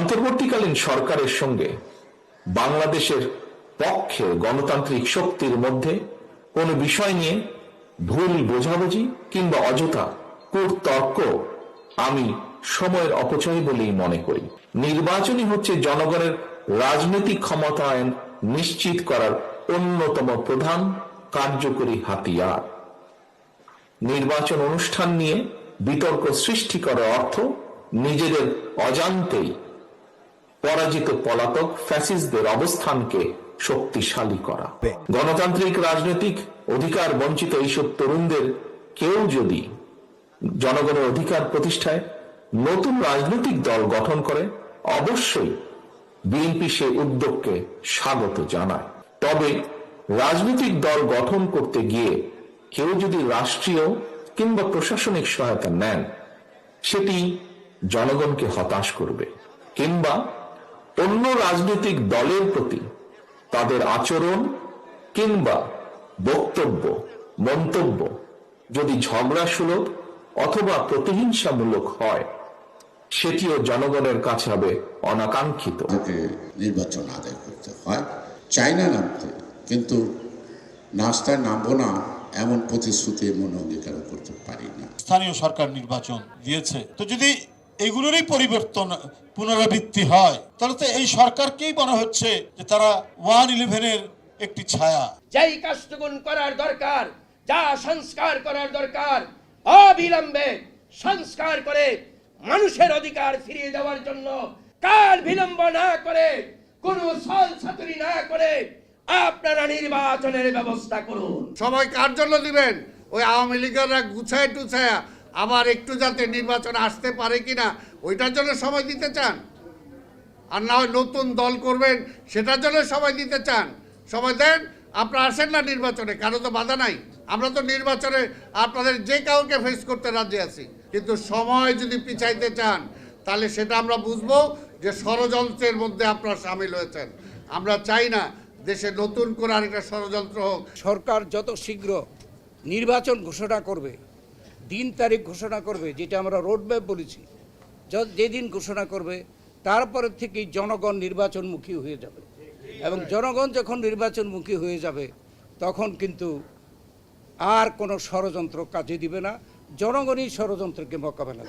অন্তর্বর্তীকালীন সরকারের সঙ্গে বাংলাদেশের পক্ষে গণতান্ত্রিক শক্তির মধ্যে কোনো বিষয় নিয়ে ভুল বোঝাবুঝি কিংবা অযথা কুতর্ক আমি সময়ের অপচয় বলেই মনে করি। নির্বাচনই হচ্ছে জনগণের রাজনৈতিক ক্ষমতায়ন নিশ্চিত করার অন্যতম প্রধান কার্যকরী হাতিয়ার। নির্বাচন অনুষ্ঠান নিয়ে বিতর্ক সৃষ্টি করার অর্থ নিজেদের অজান্তেই পরাজিত পলাতক ফ্যাসিস্টদের অবস্থানকে শক্তিশালী করা। গণতান্ত্রিক রাজনৈতিক অধিকার বঞ্চিত এইসব তরুণদের কেউ যদি জনগণের অধিকার প্রতিষ্ঠায় নতুন রাজনৈতিক দল গঠন করে, অবশ্যই বিএনপি সে উদ্যোগকে স্বাগত জানায়। তবে রাজনৈতিক দল গঠন করতে গিয়ে কেউ যদি রাষ্ট্রীয় কিংবা প্রশাসনিক সহায়তা নেন, সেটি জনগণকে হতাশ করবে কিংবা অন্য রাজনৈতিক দলের প্রতি তাদের আচরণ কিংবা বক্তব্য মন্তব্য যদি ঝগড়া সুলভ অথবা প্রতিহিংসামূলক হয় সেটিও জনগণের কাছে হবে অনাকাঙ্ক্ষিত। নির্বাচন আদায় করতে হয়। চাই না নামতে কিন্তু নাস্তায় নামবো না এমন প্রতিশ্রুতি এমন অঙ্গীকার করতে পারি না। স্থানীয় সরকার নির্বাচন দিয়েছে। তো যদি এগুলোরই পরিবর্তন পুনরাবৃত্তি হয়। তাহলে তো এই সরকারকেই মনে হচ্ছে যে তারা ওয়ান ইলেভেনের একটি ছায়া। যেই কাজটুকুন করার দরকার যা সংস্কার করার দরকার অবিলম্বে সংস্কার করে মানুষের অধিকার ফিরিয়ে দেওয়ার জন্য কাল বিলম্ব না করে কোনো ছল ছাতুরি না করে আপনারা নির্বাচনের ব্যবস্থা করুন। সবাই কার জন্য দিবেন? ওই আওয়ামী লীগেরা গুছায় টুছায় আবার একটু যাতে নির্বাচন আসতে পারে কিনা, ওইটার জন্য সময় দিতে চান। আর না হয় নতুন দল করবেন, সেটার জন্য সময় দিতে চান। সময় দেন, আপনারা আসেন না নির্বাচনে, কারও তো বাধা নাই। আমরা তো নির্বাচনে আপনাদের যে কাউকে ফেস করতে রাজি আছি। কিন্তু সময় যদি পিছাইতে চান, তাহলে সেটা আমরা বুঝব যে ষড়যন্ত্রের মধ্যে আপনারা সামিল হয়েছেন। আমরা চাই না দেশে নতুন করে আরেকটা ষড়যন্ত্র হোক। সরকার যত শীঘ্র নির্বাচন ঘোষণা করবে দিন তারিখ ঘোষণা করবে, যেটা আমরা রোডম্যাপ বলেছি। যেদিন ঘোষণা করবে, তারপর থেকেই জনগণ নির্বাচনমুখী হয়ে যাবে। এবং জনগণ যখন নির্বাচনমুখী হয়ে যাবে, তখন কিন্তু আর কোনো ষড়যন্ত্র কাজে দিবে না। জনগণই ষড়যন্ত্রকে মোকাবেলা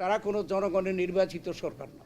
তারা কোনো জনগণের নির্বাচিত সরকার না